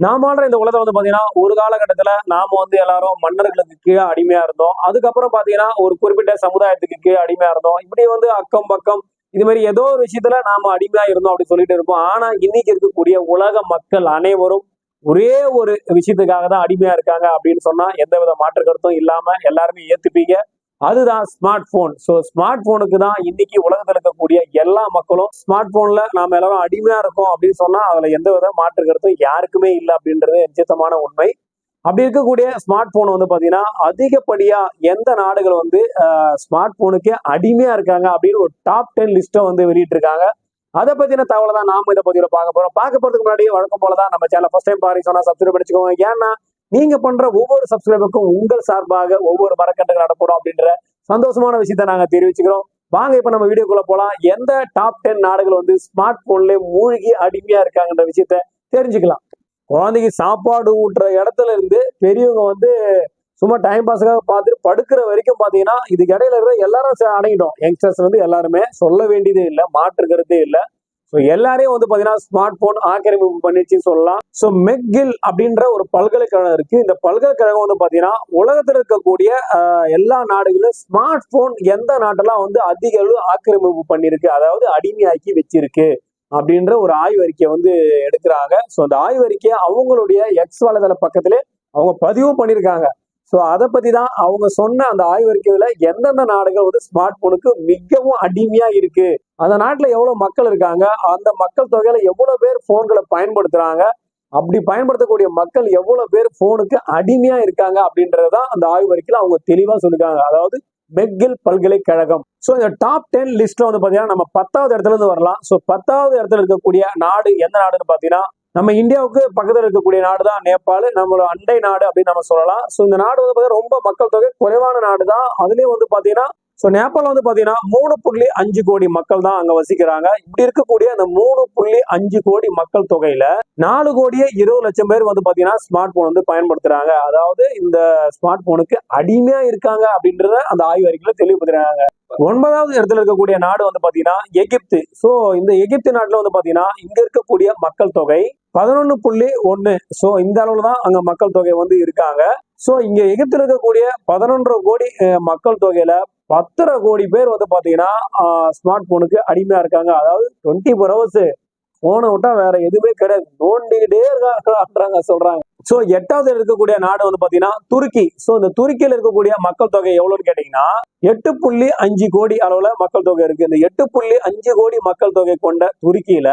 நாம ஆடுற இந்த உலகம் வந்து பாத்தீங்கன்னா ஒரு காலகட்டத்துல நாம வந்து எல்லாரும் மன்னர்களுக்கு கீழே அடிமையா இருந்தோம். அதுக்கப்புறம் பாத்தீங்கன்னா ஒரு குறிப்பிட்ட சமுதாயத்துக்கு கீழே அடிமையா இருந்தோம். இப்படி வந்து அக்கம் பக்கம் இது மாதிரி ஏதோ ஒரு விஷயத்துல நாம அடிமையா இருந்தோம் அப்படின்னு சொல்லிட்டு இருப்போம். ஆனா இன்னைக்கு இருக்கக்கூடிய உலக மக்கள் அனைவரும் ஒரே ஒரு விஷயத்துக்காக தான் அடிமையா இருக்காங்க அப்படின்னு சொன்னா எந்த வித மாற்று கருத்தும் இல்லாம எல்லாருமே ஏத்துப்பீங்க. அதுதான் ஸ்மார்ட் போன் ஸோ ஸ்மார்ட் போனுக்கு தான் இன்னைக்கு உலகத்தில் இருக்கக்கூடிய எல்லா மக்களும் ஸ்மார்ட் போன்ல நாம எல்லாரும் அடிமையா இருக்கோம் அப்படின்னு சொன்னா அதுல எந்த வித மாற்று கருத்தும் யாருக்குமே இல்லை அப்படின்றது நிச்சயமான உண்மை. அப்படி இருக்கக்கூடிய ஸ்மார்ட் போன் வந்து பாத்தீங்கன்னா அதிகப்படியா எந்த நாடுகள் வந்து ஸ்மார்ட் போனுக்கே அடிமையா இருக்காங்க அப்படின்னு ஒரு டாப் டென் லிஸ்ட்டை வந்து வெளியிட்டிருக்காங்க. அதை பத்தின தகவலை தான் நாம இதை பத்தியில பார்க்க போறோம். பார்க்க போறதுக்கு முன்னாடி வழக்கம் போலதான் நம்ம சேனல் ஃபர்ஸ்ட் டைம் பாருங்க சொன்னா சப்ஸ்கிரைப் பண்ணிச்சுக்கோங்க ஏன்னா நீங்க பண்ற ஒவ்வொரு சப்ஸ்கிரைபருக்கும் உங்கள் சார்பாக ஒவ்வொரு மரக்கண்டுகள் நடப்படும் அப்படின்ற சந்தோஷமான விஷயத்த நாங்க தெரிவிச்சுக்கிறோம். வாங்க இப்ப நம்ம வீடியோக்குள்ள போலாம். எந்த டாப் டென் நாடுகள் வந்து ஸ்மார்ட் போன்ல மூழ்கி அடிமையா இருக்காங்கன்ற விஷயத்த தெரிஞ்சுக்கலாம். குழந்தைக்கு சாப்பாடு ஊட்டுற இடத்துல இருந்து பெரியவங்க வந்து சும்மா டைம் பாஸுக்காக பார்த்துட்டு படுக்கிற வரைக்கும் பார்த்தீங்கன்னா இதுக்கு இடையில இருக்கிற எல்லாரும் அடங்கிட்டோம். யங்ஸ்டர்ஸ் வந்து எல்லாருமே சொல்ல வேண்டியதே இல்லை மாற்று கருத்தே இல்லை. ஸோ எல்லாரையும் வந்து பார்த்தீங்கன்னா ஸ்மார்ட் போன் ஆக்கிரமிப்பு பண்ணிச்சுன்னு சொல்லலாம். ஸோ மெக்கில் அப்படின்ற ஒரு பல்கலைக்கழகம் இருக்கு. இந்த பல்கலைக்கழகம் வந்து பார்த்தீங்கன்னா உலகத்தில் இருக்கக்கூடிய எல்லா நாடுகளும் ஸ்மார்ட் போன் எந்த நாட்டெல்லாம் வந்து அதிக அளவு ஆக்கிரமிப்பு பண்ணியிருக்கு அதாவது அடிமையாக்கி வச்சிருக்கு அப்படின்ற ஒரு ஆய்வறிக்கையை வந்து எடுக்கிறாங்க. ஸோ அந்த ஆய்வறிக்கையை அவங்களுடைய எக்ஸ் வலைதள பக்கத்திலே அவங்க பதிவும் பண்ணியிருக்காங்க. ஸோ அதை பற்றி தான் அவங்க சொன்ன அந்த ஆய்வறிக்கையில் எந்தெந்த நாடுகள் வந்து ஸ்மார்ட் போனுக்கு மிகவும் அடிமையாக இருக்குது அந்த நாட்டில் எவ்வளவு மக்கள் இருக்காங்க? அந்த மக்கள் தொகையில எவ்வளோ பேர் ஃபோன்களை பயன்படுத்துறாங்க? அப்படி பயன்படுத்தக்கூடிய மக்கள் எவ்வளவு பேர் ஃபோனுக்கு அடிமையா இருக்காங்க அப்படின்றது தான் அந்த ஆய்வறிக்கையில அவங்க தெளிவாக சொல்லிருக்காங்க. அதாவது மெக்கில் பல்கலைக்கழகம். ஸோ இந்த டாப் டென் லிஸ்ட்டில் வந்து பாத்தீங்கன்னா நம்ம பத்தாவது இடத்துல இருந்து வரலாம். ஸோ பத்தாவது இடத்துல இருக்கக்கூடிய நாடு எந்த நாடுன்னு பார்த்தீங்கன்னா நம்ம இந்தியாவுக்கு பக்கத்தில் இருக்கக்கூடிய நாடு தான் நேபாள் நம்மளோட அண்டை நாடு அப்படின்னு நம்ம சொல்லலாம். ஸோ இந்த நாடு வந்து பார்த்தீங்கன்னா ரொம்ப மக்கள் தொகை குறைவான நாடு தான் அதுலேயும் வந்து பார்த்தீங்கன்னா ஸோ நேபாள் வந்து பார்த்தீங்கன்னா மூணு புள்ளி அஞ்சு கோடி மக்கள் தான் அங்கே வசிக்கிறாங்க. இப்படி இருக்கக்கூடிய அந்த மூணு புள்ளி அஞ்சு கோடி மக்கள் தொகையில நாலு கோடியே இருபது லட்சம் பேர் வந்து பார்த்தீங்கன்னா ஸ்மார்ட் போன் வந்து பயன்படுத்துறாங்க. அதாவது இந்த ஸ்மார்ட் போனுக்கு அடிமையா இருக்காங்க அப்படின்றத அந்த ஆய்வு அறிக்கையில் தெளிவுபடுத்துறாங்க. ஒன்பதாவது இடத்துல இருக்கக்கூடிய நாடு வந்து பாத்தீங்கன்னா எகிப்து. சோ இந்த எகிப்து நாட்டுல வந்து பாத்தீங்கன்னா இங்க இருக்கக்கூடிய மக்கள் தொகை பதினொன்னு புள்ளி ஒன்னு சோ இந்த அளவுல தான் அங்க மக்கள் தொகை வந்து இருக்காங்க. சோ இங்க எகிப்துல இருக்கக்கூடிய பதினொன்றரை கோடி மக்கள் தொகையில பத்தரை கோடி பேர் வந்து பார்த்தீங்கன்னா ஸ்மார்ட் போனுக்கு அடிமையாக இருக்காங்க. அதாவது டுவெண்ட்டி ஃபோர் ஹவர்ஸ் போனை விட்டா வேற எதுவுமே கிடையாது. நோண்டிக்கிட்டே இருக்காங்க சொல்றாங்க. ஸோ எட்டாவது இருக்கக்கூடிய நாடு வந்து பார்த்தீங்கன்னா துருக்கி. ஸோ இந்த துருக்கியில் இருக்கக்கூடிய மக்கள் தொகை எவ்வளோன்னு கேட்டீங்கன்னா எட்டு புள்ளி அஞ்சு கோடி அளவில் மக்கள் தொகை இருக்கு. இந்த எட்டு புள்ளி அஞ்சு கோடி மக்கள் தொகை கொண்ட துருக்கியில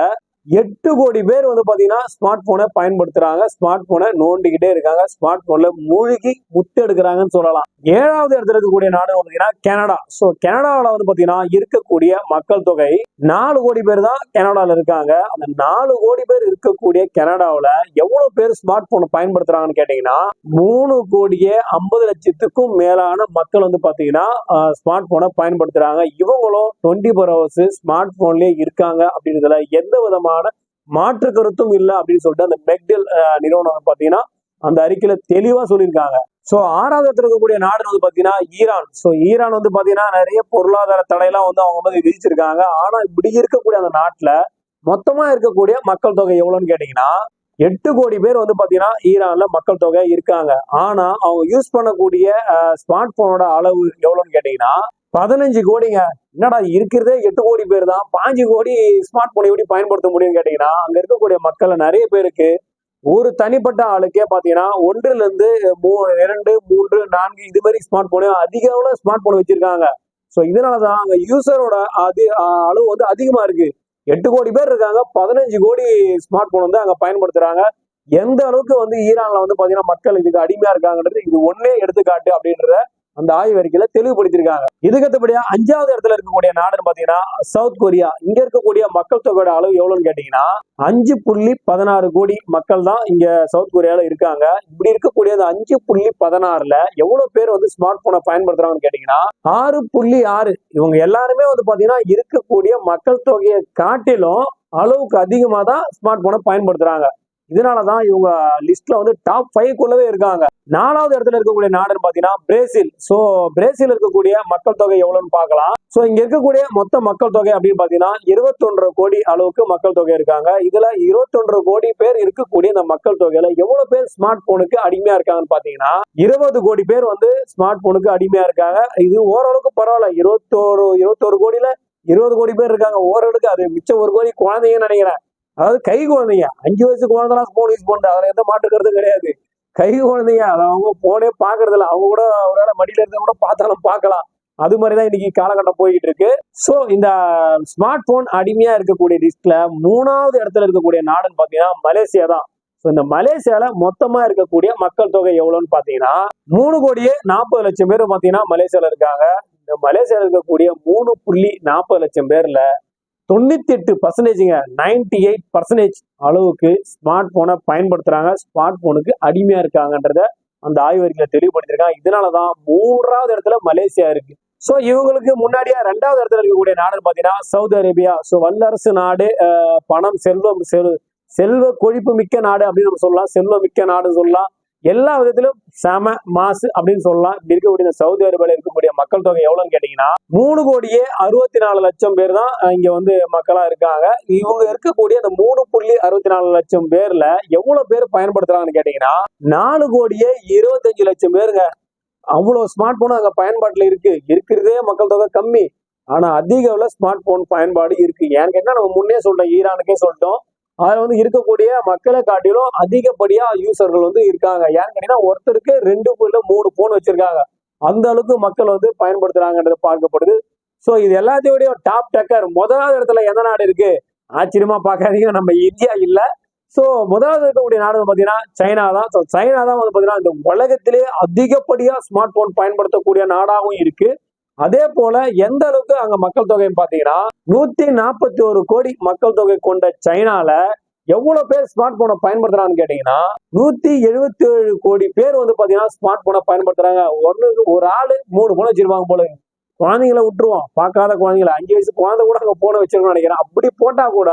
எட்டு கோடி பேர் வந்து பார்த்தீங்கன்னா ஸ்மார்ட் போனை பயன்படுத்துறாங்க. ஸ்மார்ட் போனை நோண்டிக்கிட்டே இருக்காங்க. ஸ்மார்ட் போன்ல மூழ்கி முத்து எடுக்கிறாங்கன்னு சொல்லலாம். ஏழாவது இடத்துல இருக்கக்கூடிய நாடு பார்த்தீங்கன்னா கனடா. ஸோ கனடாவில் வந்து பார்த்தீங்கன்னா இருக்கக்கூடிய மக்கள் தொகை நாலு கோடி பேர் தான் கனடாவில் இருக்காங்க. அந்த நாலு கோடி பேர் இருக்கக்கூடிய கனடாவில் எவ்வளோ பேர் ஸ்மார்ட் போனை பயன்படுத்துறாங்கன்னு கேட்டிங்கன்னா மூணு கோடியே ஐம்பது லட்சத்துக்கும் மேலான மக்கள் வந்து பார்த்தீங்கன்னா ஸ்மார்ட் போனை பயன்படுத்துகிறாங்க இவங்களும் டுவெண்ட்டி ஃபோர் ஹவர்ஸ் ஸ்மார்ட் ஃபோன்லேயே இருக்காங்க அப்படின்றதுல எந்த விதமான மாற்று கருத்தும் இல்லை அப்படின்னு சொல்லிட்டு அந்த மெக்டெல் நிறுவனம் பார்த்தீங்கன்னா அந்த அறிக்கையில் தெளிவாக சொல்லியிருக்காங்க. ஸோ ஆறாவது இடத்துல இருக்கக்கூடிய நாடு வந்து பார்த்தீங்கன்னா ஈரான். ஸோ ஈரான் வந்து பார்த்தீங்கன்னா நிறைய பொருளாதார தடையெல்லாம் வந்து அவங்க வந்து விதிச்சிருக்காங்க. ஆனால் இப்படி இருக்கக்கூடிய அந்த நாட்டில் மொத்தமாக இருக்கக்கூடிய மக்கள் தொகை எவ்வளோன்னு கேட்டிங்கன்னா எட்டு கோடி பேர் வந்து பார்த்தீங்கன்னா ஈரானில் மக்கள் தொகை இருக்காங்க. ஆனால் அவங்க யூஸ் பண்ணக்கூடிய ஸ்மார்ட் ஃபோனோட அளவு எவ்வளோன்னு கேட்டிங்கன்னா பதினஞ்சு கோடிங்க. என்னடா இருக்கிறதே எட்டு கோடி பேர் தான். பாஞ்சு கோடி ஸ்மார்ட் ஃபோனை எப்படி பயன்படுத்த முடியும்னு கேட்டிங்கன்னா அங்கே இருக்கக்கூடிய மக்களை நிறைய பேருக்கு ஒரு தனிப்பட்ட ஆளுக்கே பார்த்தீங்கன்னா ஒன்றுல இருந்து மூ இரண்டு மூன்று நான்கு இது மாதிரி ஸ்மார்ட் போனே அதிக அளவில் ஸ்மார்ட் போன் வச்சிருக்காங்க. ஸோ இதனாலதான் அங்கே யூசரோட அதி அளவு வந்து அதிகமா இருக்கு. எட்டு கோடி பேர் இருக்காங்க. பதினஞ்சு கோடி ஸ்மார்ட் போன் வந்து அங்கே பயன்படுத்துறாங்க. எந்த அளவுக்கு வந்து ஈரானில் வந்து பார்த்தீங்கன்னா மக்கள் இதுக்கு அடிமையா இருக்காங்கன்றது இது ஒன்னே எடுத்துக்காட்டு அப்படின்றத அந்த ஆய்வறிக்கையில தெளிவுபடுத்தியிருக்காங்க. இதுக்கத்தபடியா அஞ்சாவது இடத்துல இருக்கக்கூடிய நாடுன்னு பாத்தீங்கன்னா சவுத் கொரியா. இங்க இருக்கக்கூடிய மக்கள் தொகையோட அளவு எவ்வளவுன்னு கேட்டீங்கன்னா அஞ்சு புள்ளி பதினாறு கோடி மக்கள் தான் இங்க சவுத் கொரியால இருக்காங்க. இப்படி இருக்கக்கூடிய அந்த அஞ்சு புள்ளி பதினாறுல எவ்வளவு பேர் வந்து ஸ்மார்ட் போனை பயன்படுத்துறாங்கன்னு கேட்டீங்கன்னா ஆறு புள்ளி ஆறு. இவங்க எல்லாருமே வந்து பாத்தீங்கன்னா இருக்கக்கூடிய மக்கள் தொகையை காட்டிலும் அளவுக்கு அதிகமாக தான் ஸ்மார்ட் போனை பயன்படுத்துறாங்க. இதனால தான் இவங்க லிஸ்ட்ல வந்து டாப் ஃபைவ் குள்ளவே இருக்காங்க. நாலாவது இடத்துல இருக்கக்கூடிய நாடுன்னு பாத்தீங்கன்னா பிரேசில். சோ பிரேசில் இருக்கக்கூடிய மக்கள் தொகை எவ்வளவுன்னு பார்க்கலாம். சோ இங்க இருக்கக்கூடிய மொத்த மக்கள் தொகை அப்படின்னு பாத்தீங்கன்னா இருபத்தொன்று கோடி அளவுக்கு மக்கள் தொகை இருக்காங்க. இதுல இருபத்தொன்று கோடி பேர் இருக்கக்கூடிய இந்த மக்கள் தொகையில எவ்வளவு பேர் ஸ்மார்ட் போனுக்கு அடிமையா இருக்காங்கன்னு பாத்தீங்கன்னா இருபது கோடி பேர் வந்து ஸ்மார்ட் போனுக்கு அடிமையா இருக்காங்க. இது ஓரளவுக்கு பரவாயில்ல. இருபத்தோரு இருபத்தோரு கோடியில இருபது கோடி பேர் இருக்காங்க. ஓரளவுக்கு அது மிச்சம் ஒரு கோடி குழந்தைங்கன்னு நினைக்கிறேன். அதாவது கை குழந்தைங்க அஞ்சு வயசு குழந்தைலாம் ஃபோன் யூஸ் பண்ணுறது அதில் எந்த மாட்டுக்கிறது கிடையாது. கை குழந்தைங்க அதை அவங்க போனே பார்க்கறதில்ல. அவங்க கூட ஒருவேளை மடியில இருந்தா கூட பார்த்தாலும் பார்க்கலாம். அது மாதிரி தான் இன்னைக்கு காலகட்டம் போய்கிட்டு இருக்கு. ஸோ இந்த ஸ்மார்ட் போன் அடிமையா இருக்கக்கூடிய லிஸ்ட்ல மூணாவது இடத்துல இருக்கக்கூடிய நாடுன்னு பார்த்தீங்கன்னா மலேசியா தான். ஸோ இந்த மலேசியால மொத்தமா இருக்கக்கூடிய மக்கள் தொகை எவ்வளோன்னு பார்த்தீங்கன்னா மூணு கோடியே நாற்பது லட்சம் பேர் பார்த்தீங்கன்னா மலேசியால இருக்காங்க. இந்த மலேசியால இருக்கக்கூடிய மூணு புள்ளி நாற்பது லட்சம் பேர்ல தொண்ணூத்தி எட்டு பர்சன்டேஜுங்க நைன்டி எயிட் பர்சன்டேஜ் அளவுக்கு ஸ்மார்ட் போனை பயன்படுத்துறாங்க. ஸ்மார்ட் போனுக்கு அடிமையா இருக்காங்கன்றத அந்த ஆய்வறிக்கையில தெளிவுபடுத்திருக்காங்க இதனாலதான் மூன்றாவது இடத்துல மலேசியா இருக்கு. சோ இவங்களுக்கு முன்னாடியே ரெண்டாவது இடத்துல இருக்கக்கூடிய நாடுன்னு பாத்தீங்கன்னா சவுதி அரேபியா. சோ வல்லரசு நாடு பணம் செல்வம் செல் செல்வ கொழிப்பு மிக்க நாடு அப்படின்னு நம்ம சொல்லலாம். செல்வம் மிக்க நாடுன்னு சொல்லலாம். எல்லா விதத்திலும் செம மாசு அப்படின்னு சொல்லலாம். இப்படி இருக்கக்கூடிய சவுதி அரேபியால இருக்கக்கூடிய மக்கள் தொகை எவ்வளவுன்னு கேட்டீங்கன்னா மூணு கோடியே அறுபத்தி நாலு லட்சம் பேர் தான் இங்க வந்து மக்களா இருக்காங்க. இவங்க இருக்கக்கூடிய அந்த மூணு புள்ளி அறுபத்தி நாலு லட்சம் பேர்ல எவ்வளவு பேர் பயன்படுத்துறாங்கன்னு கேட்டீங்கன்னா நாலு கோடியே இருபத்தஞ்சு லட்சம் பேருங்க. அவ்வளவு ஸ்மார்ட் போன் அங்க பயன்பாட்டுல இருக்கு. இருக்கிறதே மக்கள் தொகை கம்மி. ஆனா அதிக அளவுல ஸ்மார்ட் போன் பயன்பாடு இருக்கு. ஏன்னு கேட்டா நம்ம முன்னே சொல்றோம் ஈரானுக்கே சொல்லிட்டோம். அதில் வந்து இருக்கக்கூடிய மக்களை காட்டிலும் அதிகப்படியாக யூசர்கள் வந்து இருக்காங்க. ஏன்னு கேட்டீங்கன்னா ஒருத்தருக்கு ரெண்டு இல்லை மூணு ஃபோன் வச்சுருக்காங்க. அந்த அளவுக்கு மக்கள் வந்து பயன்படுத்துகிறாங்கன்றது பார்க்கப்படுது. ஸோ இது எல்லாத்தையோடய டாப் டக்கர் முதலாவது இடத்துல எந்த நாடு இருக்குது ஆச்சரியமாக பார்க்காதீங்க. நம்ம இந்தியா இல்லை. ஸோ முதலாவது இருக்கக்கூடிய நாடு வந்து சைனா தான். ஸோ சைனா தான் வந்து பார்த்தீங்கன்னா இந்த உலகத்திலே அதிகப்படியாக ஸ்மார்ட் ஃபோன் பயன்படுத்தக்கூடிய நாடாகவும் இருக்குது அதே போல எந்த அளவுக்கு அங்க மக்கள் தொகைன்னு பாத்தீங்கன்னா நூத்தி நாற்பத்தி ஒரு கோடி மக்கள் தொகை கொண்ட சைனால எவ்வளவு பேர் ஸ்மார்ட் போனை பயன்படுத்துறான்னு கேட்டீங்கன்னா நூத்தி எழுபத்தி ஏழு கோடி பேர் வந்து பாத்தீங்கன்னா ஸ்மார்ட் போனை பயன்படுத்துறாங்க. ஒண்ணுக்கு ஒரு ஆளு மூணு போன வச்சிருப்பாங்க போல குழந்தைங்கள விட்டுருவோம். பார்க்காத குழந்தைங்கள. அஞ்சு வயசு குழந்தை கூட அங்க போன வச்சிருக்கோம்னு நினைக்கிறேன். அப்படி போட்டா கூட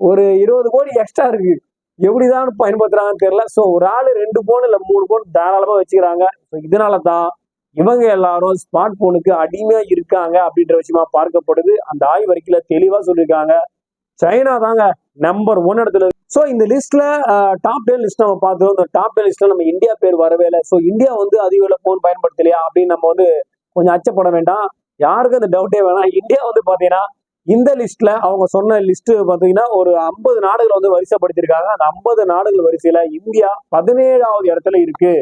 ஒரு இருபது கோடி எக்ஸ்ட்ரா இருக்கு. எப்படிதான் பயன்படுத்துறாங்கன்னு தெரியல. சோ ஒரு ஆளு ரெண்டு போன் இல்ல மூணு போன் தாராளமா வச்சுக்கிறாங்க. So இதனால தான் இவங்க எல்லாரும் ஸ்மார்ட் போனுக்கு அடிமையா இருக்காங்க அப்படின்ற விஷயமா பார்க்கப்படுது. அந்த ஆய்வறிக்கையில தெளிவா சொல்லியிருக்காங்க. சைனா தாங்க நம்பர் ஒன் இடத்துல ஸோ இந்த லிஸ்ட்ல டாப் டென் லிஸ்ட் நம்ம பார்த்தோம். இந்த டாப் டென் லிஸ்ட்ல நம்ம இந்தியா பேர் வரவே இல்லை. ஸோ இந்தியா வந்து அதிக போன் பயன்படுத்தலையா அப்படின்னு நம்ம வந்து கொஞ்சம் அச்சப்பட வேண்டாம். யாருக்கும் அந்த டவுட்டே வேணாம். இந்தியா வந்து பாத்தீங்கன்னா இந்த லிஸ்ட்ல அவங்க சொன்ன லிஸ்ட் பாத்தீங்கன்னா ஒரு ஐம்பது நாடுகள் வந்து வரிசைப்படுத்திருக்காங்க அந்த ஐம்பது நாடுகள் வரிசையில இந்தியா பதினேழாவது இடத்துல இருக்கு.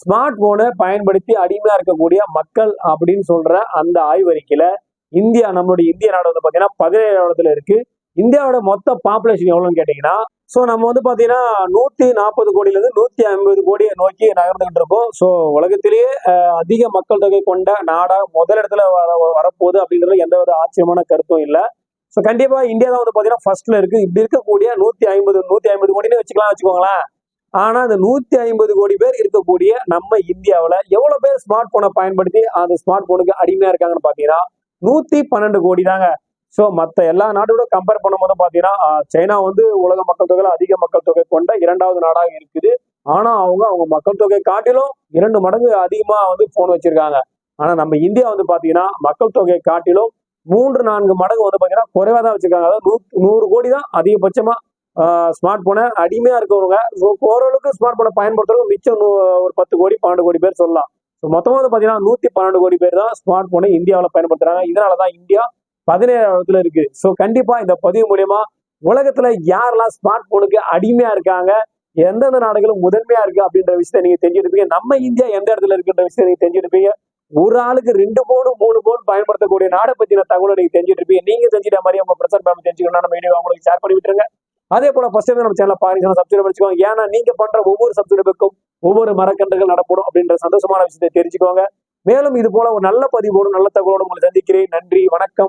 ஸ்மார்ட் போனை பயன்படுத்தி அடிமையா இருக்கக்கூடிய மக்கள் அப்படின்னு சொல்ற அந்த ஆய்வறிக்கையில இந்தியா நம்மளுடைய இந்திய நாடு வந்து பாத்தீங்கன்னா பதினேழு இடத்துல இருக்கு. இந்தியாவோட மொத்த பாப்புலேஷன் எவ்வளவுன்னு கேட்டீங்கன்னா சோ நம்ம வந்து பாத்தீங்கன்னா நூத்தி நாற்பது கோடியில இருந்து நூத்தி ஐம்பது கோடியை நோக்கி நகர்ந்துகிட்டு இருக்கோம். சோ உலகத்திலேயே அதிக மக்கள் தொகை கொண்ட நாடா முதல் இடத்துல வர வரப்போகுது அப்படின்றது எந்த வித ஆச்சரியமான கருத்தும் இல்லை. சோ கண்டிப்பா இந்தியா தான் வந்து பாத்தீங்கன்னா ஃபர்ஸ்ட்ல இருக்கு. இப்படி இருக்கக்கூடிய நூத்தி ஐம்பது நூத்தி ஐம்பது கோடினே வச்சுக்கலாம் வச்சுக்கோங்களேன். ஆனா அந்த நூத்தி ஐம்பது கோடி பேர் இருக்கக்கூடிய நம்ம இந்தியாவில் எவ்வளவு பேர் ஸ்மார்ட் போனை பயன்படுத்தி அந்த ஸ்மார்ட் போனுக்கு அடிமையா இருக்காங்கன்னு பாத்தீங்கன்னா நூத்தி பன்னெண்டு கோடி தாங்க. ஸோ மற்ற எல்லா நாட்டோட கம்பேர் பண்ணும்போது பார்த்தீங்கன்னா சைனா வந்து உலக மக்கள் தொகையில் அதிக மக்கள் தொகை கொண்ட இரண்டாவது நாடாக இருக்குது. ஆனால் அவங்க அவங்க மக்கள் தொகை காட்டிலும் இரண்டு மடங்கு அதிகமாக வந்து ஃபோன் வச்சிருக்காங்க. ஆனால் நம்ம இந்தியா வந்து பார்த்தீங்கன்னா மக்கள் தொகை காட்டிலும் மூன்று நான்கு மடங்கு வந்து பார்த்தீங்கன்னா குறைவா தான் வச்சிருக்காங்க. அதாவது நூ நூறு கோடி தான் அதிகபட்சமாக ஸ்மார்ட் போனை அடிமையா இருக்கவங்க ஓரளவுக்கு ஸ்மார்ட் போனை பயன்படுத்துறவங்க மிச்சம் ஒரு பத்து கோடி பன்னெண்டு கோடி பேர் சொல்லலாம். ஸோ மொத்தமாக வந்து பார்த்தீங்கன்னா நூத்தி பன்னெண்டு கோடி பேர் தான் ஸ்மார்ட் போனை இந்தியாவில் பயன்படுத்துறாங்க. இதனாலதான் இந்தியா பதினேழாவதுல இருக்குது இருக்கு. ஸோ கண்டிப்பா இந்த பதிவு மூலியமா உலகத்துல யாரெல்லாம் ஸ்மார்ட் போனுக்கு அடிமையா இருக்காங்க எந்தெந்த நாடுகளும் முதன்மையா இருக்கு அப்படின்ற விஷயத்தை நீங்க தெரிஞ்சிருப்பீங்க நம்ம இந்தியா எந்த இடத்துல இருக்குன்ற விஷயத்தை நீங்க தெரிஞ்சிருப்பீங்க ஒரு ஆளுக்கு ரெண்டு போன் மூணு போன் பயன்படுத்தக்கூடிய நாடை பத்தின தகவலை நீங்க தெரிஞ்சிட்டு இருப்பீங்க நீங்க தெரிஞ்சிட்ட மாதிரி உங்க பிரசன்ட் ஃபேமிலி தெரிஞ்சுக்கணும்னா நம்ம வீடியோ உங்களுக்கு ஷேர் பண்ணி விட்டுருங்க. அதே போல ஃபர்ஸ்ட் டைம் நம்ம சேனல் பாருங்க சப்ஸ்கிரைப் பண்ணிக்கோங்க ஏன்னா நீங்க பண்ற ஒவ்வொரு சப்ஸ்கிரைபுக்கும் ஒவ்வொரு மரக்கன்றுகள் நடப்படும் அப்படின்ற சந்தோஷமான விஷயத்தை தெரிஞ்சுக்கோங்க. மேலும் இது போல ஒரு நல்ல பதிவோடு நல்ல தகவலோடு உங்களை சந்திக்கிறேன். நன்றி வணக்கம்.